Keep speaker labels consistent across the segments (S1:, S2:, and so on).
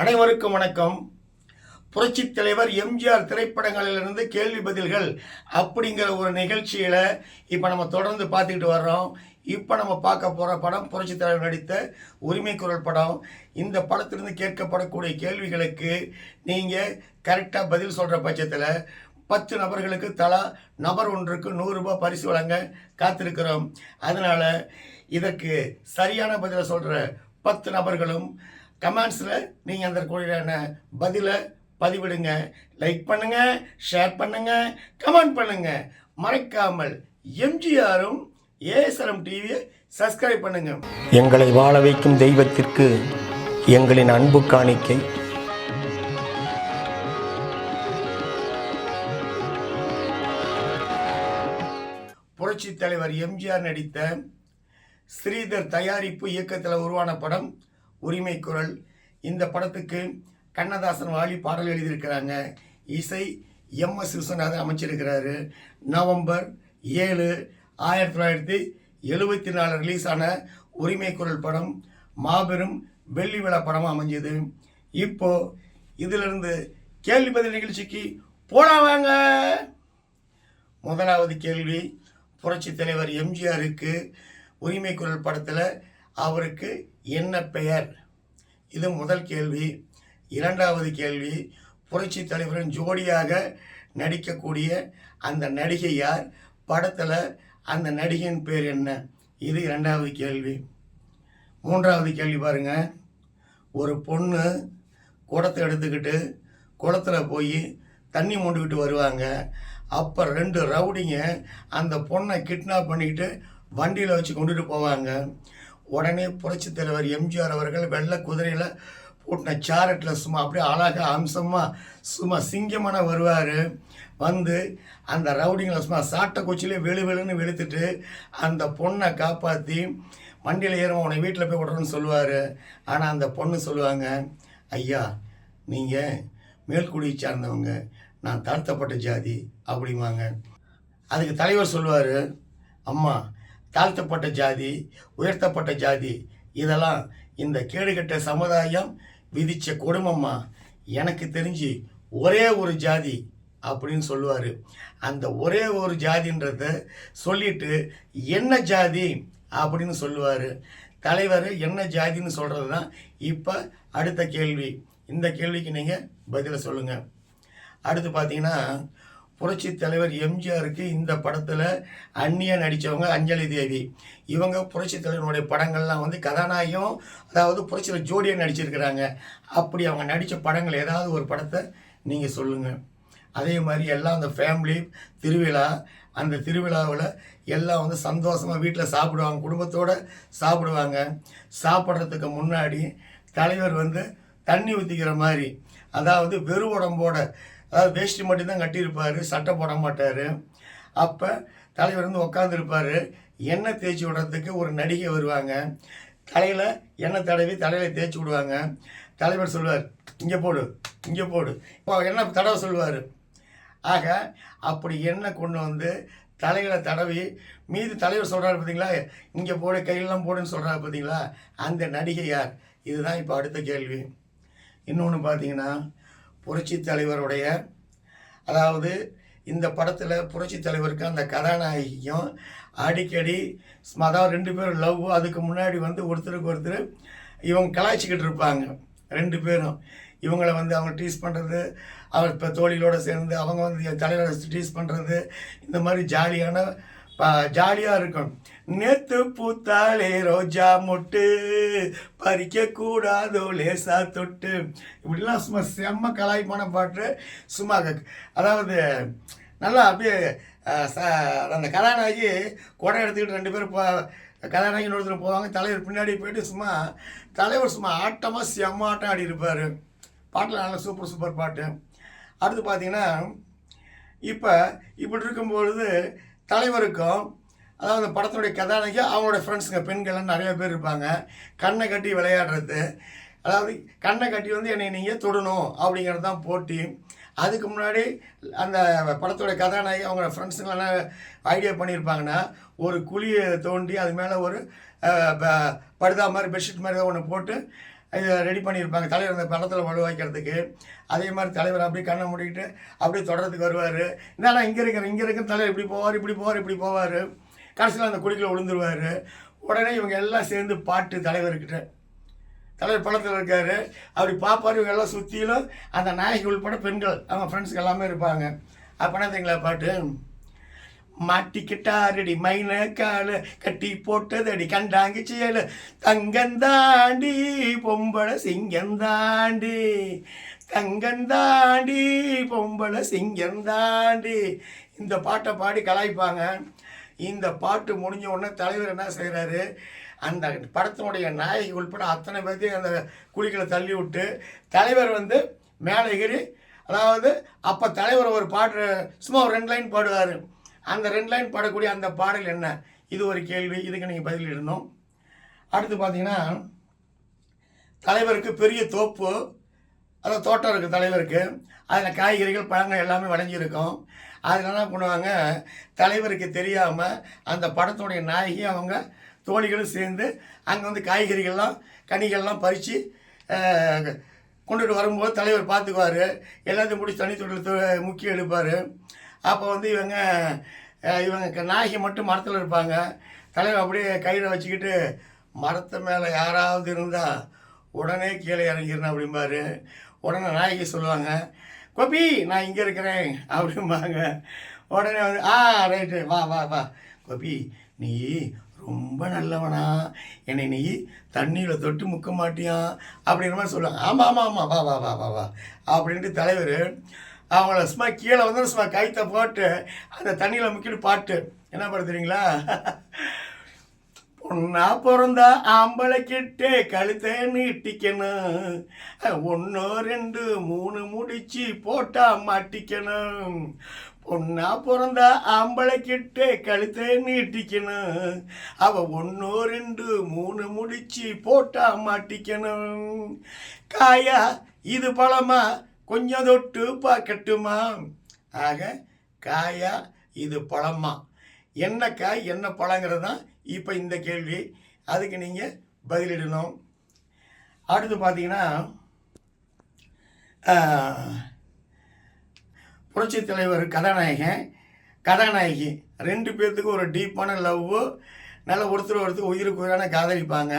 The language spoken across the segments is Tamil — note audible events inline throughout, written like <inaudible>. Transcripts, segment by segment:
S1: அனைவருக்கும் வணக்கம். புரட்சித் தலைவர் எம்ஜிஆர் திரைப்படங்களிலிருந்து கேள்வி பதில்கள் அப்படிங்கிற ஒரு நிகழ்ச்சியில் இப்போ நம்ம தொடர்ந்து பார்த்துக்கிட்டு வர்றோம். இப்போ நம்ம பார்க்க போகிற படம் புரட்சித் தலைவர் நடித்த உரிமை குரல் படம். இந்த படத்திலிருந்து கேட்கப்படக்கூடிய கேள்விகளுக்கு நீங்கள் கரெக்டாக பதில் சொல்கிற பட்சத்தில் பத்து நபர்களுக்கு தலா நபர் ஒன்றுக்கு நூறுரூபா பரிசு வழங்க காத்திருக்கிறோம். அதனால் இதற்கு சரியான பதிலை சொல்கிற பத்து நபர்களும் கமெண்ட்ஸில் நீங்கள் அந்த கூடியான பதிலை பதிவிடுங்க. லைக் பண்ணுங்க ஷேர் பண்ணுங்க கமெண்ட் பண்ணுங்க. மறக்காமல் எம்ஜிஆரும் ஏஎஸ்ஆர்எம் டிவியை சப்ஸ்கிரைப் பண்ணுங்க.
S2: எங்களை வாழ வைக்கும் தெய்வத்திற்கு எங்களின் அன்பு காணிக்கை.
S1: புரட்சி தலைவர் எம்ஜிஆர் நடித்த ஸ்ரீதர் தயாரிப்பு இயக்கத்தில் உருவான படம் உரிமை குரல். இந்த படத்துக்கு கண்ணதாசன் வாலி பாடல் எழுதியிருக்கிறாங்க. இசை எம் எஸ் விஸ்வநாதன் அமைச்சிருக்கிறாரு. நவம்பர் ஏழு ஆயிரத்தி தொள்ளாயிரத்தி எழுபத்தி நாலு ரிலீஸ் ஆன உரிமை குரல் படம் மாபெரும் வெள்ளி விழா படமாக அமைஞ்சது. இப்போ இதிலிருந்து கேள்வி பதில் நிகழ்ச்சிக்கு போலாம் முதலாவது கேள்வி புரட்சி தலைவர் எம்ஜிஆருக்கு உரிமை குரல் படத்தில் அவருக்கு என்ன பெயர்? இது முதல் கேள்வி. இரண்டாவது கேள்வி புரட்சி தலைவரின் ஜோடியாக நடிக்கக்கூடிய அந்த நடிகை யார்? படத்தில் அந்த நடிகையின் பேர் என்ன? இது இரண்டாவது கேள்வி. மூன்றாவது கேள்வி பாருங்க. ஒரு பொண்ணு குடத்தை எடுத்துக்கிட்டு குளத்தில் போய் தண்ணி மொண்டுக்கிட்டு வருவாங்க. அப்போ ரெண்டு ரவுடிங்க அந்த பொண்ணை கிட்னாப் பண்ணிக்கிட்டு வண்டியில் வச்சு கொண்டுட்டு போவாங்க. உடனே புரட்சி தலைவர் எம்ஜிஆர் அவர்கள் வெள்ளை குதிரையில் பூட்டின சாரட்டில் சும்மா அப்படியே அழகாக அம்சமாக சும்மா சிங்கமான வருவார். வந்து அந்த ரவுடிங்களை சும்மா சாட்டை கொச்சிலே வெளு வெளுன்னு வெளுத்துட்டு அந்த பொண்ணை காப்பாற்றி வண்டியில் ஏறும் உன்னை வீட்டில் போய் விடுறோன்னு சொல்லுவார். ஆனால் அந்த பொண்ணு சொல்லுவாங்க ஐயா நீங்கள் மேல்குடியை சார்ந்தவங்க. நான் தாழ்த்தப்பட்ட ஜாதி. அப்படிம்பாங்க. அதுக்கு தலைவர் சொல்லுவார் அம்மா தாழ்த்தப்பட்ட ஜாதி உயர்த்தப்பட்ட ஜாதி இதெல்லாம் இந்த கேடுகட்ட சமுதாயம் விதித்த குடும்பம்மா எனக்கு தெரிஞ்சு ஒரே ஒரு ஜாதி அப்படின்னு சொல்லுவார். அந்த ஒரே ஒரு ஜாதின்றத சொல்லிட்டு என்ன ஜாதி அப்படின்னு சொல்லுவார். தலைவர் என்ன ஜாதின்னு சொல்கிறது தான் இப்போ அடுத்த கேள்வி. இந்த கேள்விக்கு நீங்கள் பதிலை சொல்லுங்கள் அடுத்து பார்த்தீங்கன்னா புரட்சி தலைவர் எம்ஜிஆருக்கு இந்த படத்தில் அந்நிய நடித்தவங்க அஞ்சலி தேவி. இவங்க புரட்சி தலைவனுடைய படங்கள்லாம் வந்து கதாநாயகம் அதாவது புரட்சியில் ஜோடியாக நடிச்சிருக்கிறாங்க. அப்படி அவங்க நடித்த படங்கள் ஏதாவது ஒரு படத்தை நீங்கள் சொல்லுங்கள் அதே மாதிரி எல்லாம் அந்த ஃபேமிலி திருவிழா அந்த திருவிழாவில் எல்லாம் வந்து சந்தோஷமாக வீட்டில் சாப்பிடுவாங்க குடும்பத்தோடு சாப்பிடுவாங்க. சாப்பிட்றதுக்கு முன்னாடி தலைவர் வந்து தண்ணி ஊற்றிக்கிற மாதிரி அதாவது வெறும் உடம்போட அதாவது வேஷ்டி மட்டும்தான் கட்டியிருப்பார் சட்டை போட மாட்டார். அப்போ தலைவர் வந்து உட்காந்துருப்பார் எண்ணெய் தேய்ச்சி விடுறதுக்கு ஒரு நடிகை வருவாங்க. தலையில் எண்ணெய் தடவி தலையில் தேய்ச்சி விடுவாங்க. தலைவர் சொல்லுவார் இங்கே போடு இங்கே போடு. இப்போ எண்ணெய் தடவை சொல்லுவார்? ஆக அப்படி எண்ணெய் கொண்டு வந்து தலைகளை தடவி மீது தலைவர் சொல்கிறாரு பார்த்தீங்களா இங்கே போடு கையெல்லாம் போடுன்னு சொல்கிறாரு பார்த்தீங்களா அந்த நடிகை யார்? இதுதான் இப்போ அடுத்த கேள்வி. இன்னொன்று பார்த்தீங்கன்னா புரட்சி தலைவருடைய அதாவது இந்த படத்தில் புரட்சி தலைவருக்கு அந்த கதாநாயகியும் அடிக்கடி அதாவது ரெண்டு பேரும் லவ் அதுக்கு முன்னாடி வந்து ஒருத்தருக்கு ஒருத்தர் இவங்க கலாய்ச்சிக்கிட்டு இருப்பாங்க ரெண்டு பேரும். இவங்கள வந்து அவங்க டீஸ் பண்ணுறது அவர் இப்போ தோழிகளோடு சேர்ந்து அவங்க வந்து தலைவரை டீஸ் பண்ணுறது இந்த மாதிரி ஜாலியான ஜாலியாக இருக்கும். நேத்து பூத்தாலே ரோஜா மொட்டு. பறிக்க கூடாதோ லேசா தொட்டு. இப்படிலாம் சும்மா செம்ம கலாய்ப்பான பாட்டு. சும்மா அதாவது நல்லா அப்படியே ச- அந்த கதாநாயகி குடம் எடுத்துக்கிட்டு ரெண்டு பேரும் போ கதாநாயகி ஒருத்தர் போவாங்க. தலைவர் பின்னாடி போயிட்டு சும்மா தலைவர் சும்மா ஆட்டமாக செம்ம ஆட்டம் ஆடி இருப்பார். பாட்டில் நல்லா சூப்பர் சூப்பர் பாட்டு. அடுத்து பார்த்தீங்கன்னா இப்போ இப்படி இருக்கும்பொழுது தலைவருக்கும் அதாவது அந்த படத்தினுடைய கதாநாயகி அவங்களோட ஃப்ரெண்ட்ஸுங்க பெண்கள்லாம் நிறைய பேர் இருப்பாங்க. கண்ணை கட்டி விளையாடுறது. அதாவது கண்ணை கட்டி வந்து என்னை நீங்கள் தொடணும் அப்படிங்கிறது தான் போட்டி. அதுக்கு முன்னாடி அந்த படத்தோட கதாநாயகி அவங்க ஃப்ரெண்ட்ஸுங்கெல்லாம் ஐடியா பண்ணியிருப்பாங்கன்னா ஒரு குழியை தோண்டி அது மேலே ஒரு ப- படுதா மாதிரி பெட்ஷீட் மாதிரி ஒன்று போட்டு இதை ரெடி பண்ணியிருப்பாங்க தலைவர் அந்த படத்தில் வலு வைக்கிறதுக்கு. அதே மாதிரி தலைவர் அப்படியே கண்ணை மூடிக்கிட்டு அப்படியே தொடரத்துக்கு வருவார். என்னடா இங்கே இருக்கிற இங்கே இருக்கிற தலைவர் இப்படி போவார் இப்படி போவார் இப்படி போவார். கடைசியில் அந்த குடிக்கில் விழுந்துருவார். உடனே இவங்க எல்லாம் சேர்ந்து பாட்டு தலைவர்கிட்ட. தலைவர் படத்தில் இருக்கார். அப்படி பார்ப்பார் இவங்க எல்லாம் சுற்றிலும் அந்த நாயகி உள்பட பெண்கள் அவங்க ஃப்ரெண்ட்ஸுக்கு எல்லாமே இருப்பாங்க. அப்போனா தெரியுங்களா பாட்டு? மாட்டிக்கிட்டாரடி மைன கால கட்டி போட்டதடி கண்டாங்கி செயல் தங்கந்தாண்டி பொம்பளை சிங்கந்தாண்டி தங்கந்தாண்டி பொம்பளை சிங்கந்தாண்டி இந்த பாட்டை பாடி கலாய்ப்பாங்க. இந்த பாட்டு முடிஞ்ச உடனே தலைவர் என்ன செய்கிறாரு அந்த படத்தினுடைய நாயகி உள்பட அத்தனை பேர்த்தையும் அந்த குழிகளை தள்ளி விட்டு தலைவர் வந்து மேலே ஏறி அதாவது அப்போ தலைவர் ஒரு பாட்டு சும்மா ஒரு ரெண்டு லைன் பாடுவார். அந்த ரெண்டு லைன் பாடக்கூடிய அந்த பாடல் என்ன? இது ஒரு கேள்வி. இதுக்கு நீங்கள் பதிலிடணும் அடுத்து பார்த்தீங்கன்னா தலைவருக்கு பெரிய தோப்பு அதாவது தோட்டம் இருக்குது தலைவருக்கு. அதில் காய்கறிகள் பழங்கள் எல்லாமே விளைஞ்சிருக்கும். அதில் என்ன பண்ணுவாங்க தலைவருக்கு தெரியாமல் அந்த படத்துடைய நாயகி அவங்க தோழிகளும் சேர்ந்து அங்கே வந்து காய்கறிகள்லாம் கனிகள்லாம் பறித்து கொண்டுட்டு வரும்போது தலைவர் பார்த்துக்குவார் எல்லாத்தையும் முடிச்சு தண்ணி முக்கியம் எடுப்பார். அப்போ வந்து இவங்க இவங்க க- நாயகி மட்டும் மரத்தில் இருப்பாங்க. தலைவர் அப்படியே கையில் வச்சுக்கிட்டு மரத்து மேலே யாராவது இருந்தால் உடனே கீழே இறங்கிடணும் அப்படிம்பாரு. உடனே நாயகி சொல்லுவாங்க கோபி நான் இங்கே இருக்கிறேன். அப்படிம்பாங்க. உடனே வந்து ஆ ரைட்டு வா வா வா. கோபி நீ ரொம்ப நல்லவனா. என்னை நீ தண்ணியில் தொட்டு முக்க மாட்டியான் அப்படின்ற மாதிரி சொல்லுவாங்க. ஆமாம் ஆமாம் ஆமாம் வா வா வா வா வா. அப்படின்ட்டு தலைவர் அவங்கள சும்மா கீழே வந்து சும்மா கைத்தை போட்டு அந்த தண்ணியில் முக்கிட்டு பாட்டு. என்ன பண்ணுறீங்களா ஒன்னா பிறந்தா ஆம்பளை கிட்டே கழுத்தை நீட்டிக்கணும். ஒன்று ரெண்டு மூணு முடிச்சு போட்டா மாட்டிக்கணும். பொண்ணா பிறந்தா ஆம்பளை கிட்டே கழுத்தை நீட்டிக்கணும். அவ ஒன்று ரெண்டு மூணு முடிச்சு போட்டா மாட்டிக்கணும். காயா இது பழமா? கொஞ்சம் தொட்டு பார்க்கட்டுமா? ஆக காயா இது பழமா? என்ன காய் என்ன பழங்கிறது தான் இப்போ இந்த கேள்வி. அதுக்கு நீங்கள் பதிலிடணும். அடுத்து பார்த்தீங்கன்னா புரட்சி தலைவர் கதாநாயகன் கதாநாயகி. ரெண்டு பேர்த்துக்கும் ஒரு டீப்பான லவ்வு நல்ல ஒருத்தர் ஒருத்தர் உயிருக்கு உயிரான காதலிப்பாங்க.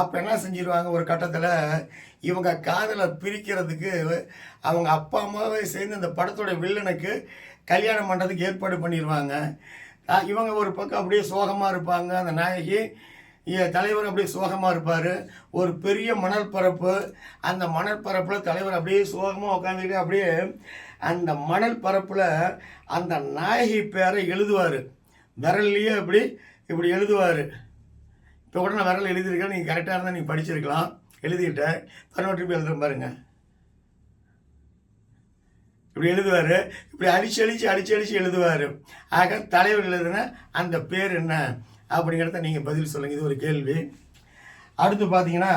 S1: அப்போ என்ன செஞ்சிருவாங்க? ஒரு கட்டத்தில் இவங்க காதலை பிரிக்கிறதுக்கு அவங்க அப்பா அம்மாவே சேர்ந்து அந்த படத்தோட வில்லனுக்கு கல்யாணம் பண்ணுறதுக்கு ஏற்பாடு பண்ணிடுவாங்க இவங்க ஒரு பக்கம் அப்படியே சோகமாக இருப்பாங்க. அந்த நாயகி தலைவர் அப்படியே சோகமாக இருப்பார். ஒரு பெரிய மணல் பரப்பு. அந்த மணல் பரப்பில் தலைவர் அப்படியே சோகமாக உட்காந்துக்கிட்டு அப்படியே அந்த மணல் பரப்பில் அந்த நாயகி பேரை எழுதுவார். விரல்லையே அப்படி இப்படி எழுதுவார். இப்போ கூட நான் விரல் எழுதியிருக்கேன். நீங்கள் கரெக்டாக இருந்தால் நீங்கள் படிச்சிருக்கலாம். எழுதிக்கிட்டேன். பதினோட்டு எழுதுகிற பாருங்கள் இப்படி எழுதுவார். இப்படி அடிச்சு அடிச்சு அடித்து அடிச்சு எழுதுவார். ஆக தலைவர் எழுதுனா அந்த பேர் என்ன? அப்படிங்கிறத நீங்கள் பதில் சொல்லுங்கள் இது ஒரு கேள்வி. அடுத்து பார்த்தீங்கன்னா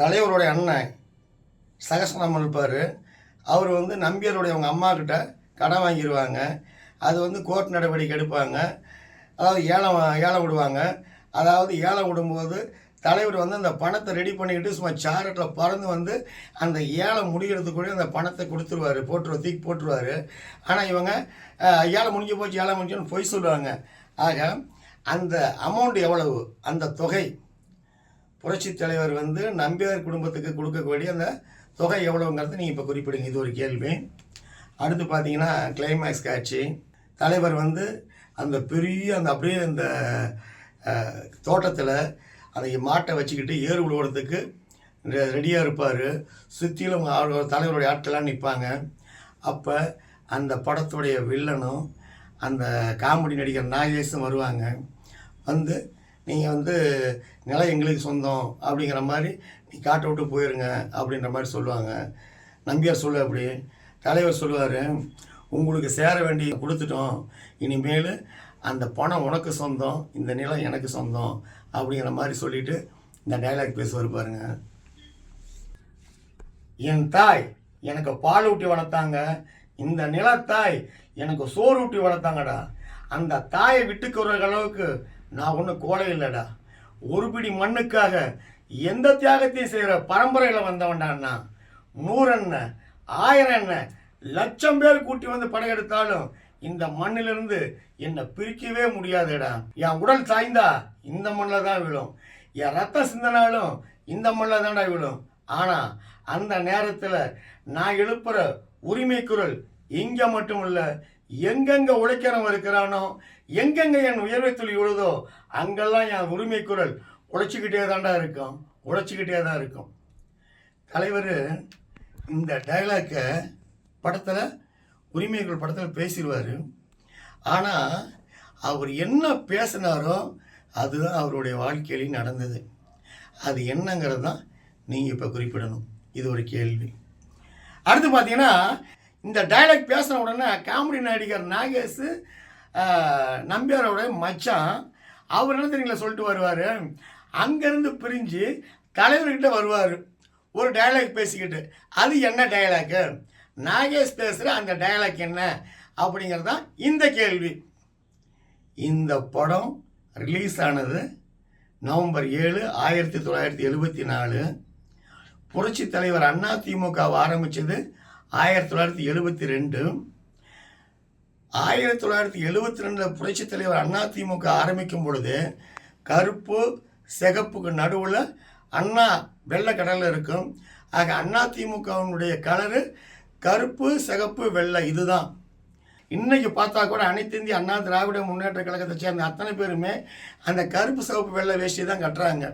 S1: தலைவருடைய அண்ணன் சகசனம் இருப்பார் அவர் வந்து நம்பியருடைய அவங்க அம்மாக்கிட்ட கடன் வாங்கிடுவாங்க அது வந்து கோர்ட் நடவடிக்கை எடுப்பாங்க. அதாவது ஏலம் ஏலம் விடுவாங்க. அதாவது ஏலம் விடும்போது தலைவர் வந்து அந்த பணத்தை ரெடி பண்ணிக்கிட்டு சும்மா சாரட்டில் பறந்து வந்து அந்த ஏழை முடிகிறதுக்குள்ளே அந்த பணத்தை கொடுத்துருவாரு. போட்டுருவா தீக்கு போட்டுருவாரு. ஆனால் இவங்க ஏழை முடிஞ்சு போச்சு ஏழை முடிஞ்சோன்னு பொய் சொல்லுவாங்க. ஆக அந்த அமௌண்ட் எவ்வளவு? அந்த தொகை. புரட்சி தலைவர் வந்து நம்பியார் குடும்பத்துக்கு கொடுக்கக்கூடிய அந்த தொகை எவ்வளவுங்கிறத நீங்கள் இப்போ குறிப்பிடுங்க. இது ஒரு கேள்வி. அடுத்து பார்த்தீங்கன்னா கிளைமேக்ஸ் காட்சி. தலைவர் வந்து அந்த பெரிய அந்த அப்படியே அந்த தோட்டத்தில் அந்த மாட்டை வச்சுக்கிட்டு ஏறு விழுவுறதுக்கு ரெடியாக இருப்பார். சுற்றிலும் அவங்க தலைவருடைய ஆட்கள்லாம் நிற்பாங்க அப்போ அந்த படத்துடைய வில்லனும் அந்த காமெடி நடிகர் நாகேஷும் வருவாங்க. வந்து நீங்கள் வந்து நிலம் எங்களுக்கு சொந்தம் அப்படிங்கிற மாதிரி நீ காட்டை விட்டு போயிருங்க அப்படின்ற மாதிரி சொல்லுவாங்க. நம்பியார் சொல்லு அப்படி. தலைவர் சொல்லுவார் உங்களுக்கு சேர வேண்டி கொடுத்துட்டோம். இனிமேல் அந்த பணம் உனக்கு சொந்தம் இந்த நிலம் எனக்கு சொந்தம் அப்படிங்கிற மாதிரி சொல்லிட்டு இந்த டைலாக் பேசுவார் பாருங்க. என் தாய் எனக்கு பால் ஊட்டி வளர்த்தாங்க. இந்த நிலத்தாய் எனக்கு சோறு ஊட்டி வளர்த்தாங்கடா. அந்த தாயை விட்டுக்கிற அளவுக்கு நான் ஒன்றும் கோலை இல்லைடா. ஒரு பிடி மண்ணுக்காக எந்த தியாகத்தையும் செய்கிற பரம்பரையில் வந்தவன்டான்னா நூறு என்ன ஆயிரம் என்ன லட்சம் பேர் கூட்டி வந்து படையெடுத்தாலும் இந்த மண்ணிலிருந்து என்னை பிரிக்கவே முடியாதுடா. என் உடல் சாய்ந்தா இந்த மண்ணில் தான் விழும். என் ரத்த சிந்தனாலும் இந்த மண்ணில் தான்டா விழும். ஆனால் அந்த நேரத்தில் நான் எழுப்புகிற உரிமை குரல் இங்கே மட்டும் இல்லை எங்கெங்கே உழைக்கிறவன் இருக்கிறானோ எங்கெங்கே என் உயர்வை துளி விழுதோ அங்கெல்லாம் என் உரிமை குரல் உழைச்சிக்கிட்டே தாண்டா இருக்கும். உழைச்சிக்கிட்டே தான் இருக்கும். தலைவர் இந்த டைலாக்கை படத்தில் உரிமைகள் படத்தில் பேசிடுவார். ஆனால் அவர் என்ன பேசினாரோ அதுதான் அவருடைய வாழ்க்கையிலையும் நடந்தது. அது என்னங்கிறது தான் நீங்கள் இப்போ குறிப்பிடணும். இது ஒரு கேள்வி. அடுத்து பார்த்தீங்கன்னா இந்த டைலாக் பேசின உடனே காமெடி நடிகர் நாகேஷ் நம்பியாரோட மச்சான் அவர் என்ன தெரியுங்களா சொல்லிட்டு வருவார்? அங்கேருந்து பிரிஞ்சு தலைவர்கிட்ட வருவார். ஒரு டயலாக் பேசிக்கிட்டு. அது என்ன டைலாக்கு நாகேஷ் பேசுகிற அந்த டயலாக் என்ன அப்படிங்கிறது தான் இந்த கேள்வி. இந்த படம் ரிலீஸ் ஆனது நவம்பர் ஏழு ஆயிரத்தி தொள்ளாயிரத்தி எழுபத்தி நாலு. புரட்சி தலைவர் அண்ணா திமுகவை ஆரம்பித்தது ஆயிரத்தி தொள்ளாயிரத்தி எழுபத்தி ரெண்டு. ஆயிரத்தி தொள்ளாயிரத்தி எழுபத்தி ரெண்டில் புரட்சி தலைவர் அண்ணா திமுக ஆரம்பிக்கும் பொழுது கருப்பு சிகப்புக்கு நடுவில் அண்ணா வெள்ளை கடலில் இருக்கும். ஆக அண்ணா திமுகவினுடைய கலரு கருப்பு சிகப்பு வெள்ளை இதுதான். இன்னைக்கு பார்த்தா கூட அனைத்து இந்திய அண்ணா திராவிட முன்னேற்ற கழகத்தை சேர்ந்த அத்தனை பேருமே அந்த கருப்பு சிவப்பு வெள்ளை வேஷ்டி தான் கட்டுறாங்க.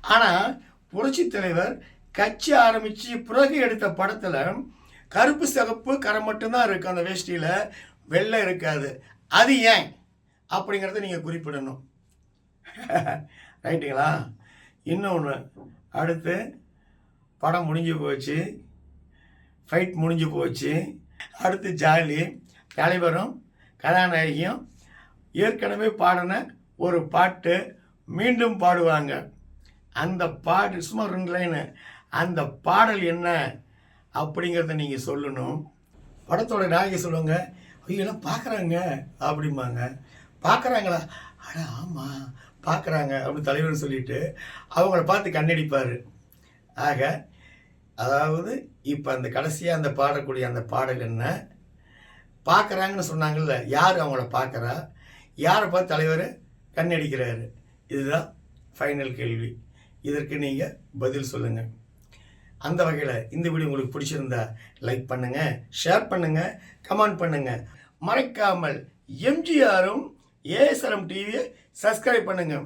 S1: ஆனால் புரட்சி தலைவர் கட்சி ஆரம்பித்து பிறகு எடுத்த படத்தில் கருப்பு சிகப்பு கரை மட்டும்தான் இருக்குது அந்த வேஷ்டியில் வெள்ளை இருக்காது. அது ஏன்? அப்படிங்கிறத நீங்கள் குறிப்பிடணும். <laughs> ரைட்டுங்களா? இன்னொன்று அடுத்து படம் முடிஞ்சு போச்சு. ஃபைட் முடிஞ்சு போச்சு. அடுத்து ஜாலி தலைவரும் கதாநாயகியும் ஏற்கனவே பாடின ஒரு பாட்டு மீண்டும் பாடுவாங்க. அந்த பாட்டு சும்மா ரெண்டு லைனு அந்த பாடல் என்ன அப்படிங்கிறத நீங்கள் சொல்லணும். படத்தோட நாயகி சொல்லுவாங்க ஐயெல்லாம் பார்க்குறாங்க அப்படிம்பாங்க. பார்க்குறாங்களா அட ஆமாம் பார்க்குறாங்க அப்படின்னு தலைவர் சொல்லிட்டு அவங்கள பார்த்து கண்ணடிப்பார். ஆக அதாவது இப்போ அந்த கடைசியாக அந்த பாடக்கூடிய அந்த பாடல் என்ன? பார்க்குறாங்கன்னு சொன்னாங்கல்ல யார் அவங்கள பார்க்குறா? யாரை பார்த்து தலைவர்? கண்ணடிக்கிறாரு. இதுதான் ஃபைனல் கேள்வி. இதற்கு நீங்கள் பதில் சொல்லுங்கள் அந்த வகையில் இந்த வீடியோ உங்களுக்கு பிடிச்சிருந்தா லைக் பண்ணுங்கள் ஷேர் பண்ணுங்கள் கமெண்ட் பண்ணுங்கள் மறக்காமல் எம்ஜிஆரும் ஏஎஸ்ஆர்எம் டிவியை சப்ஸ்கிரைப் பண்ணுங்கள்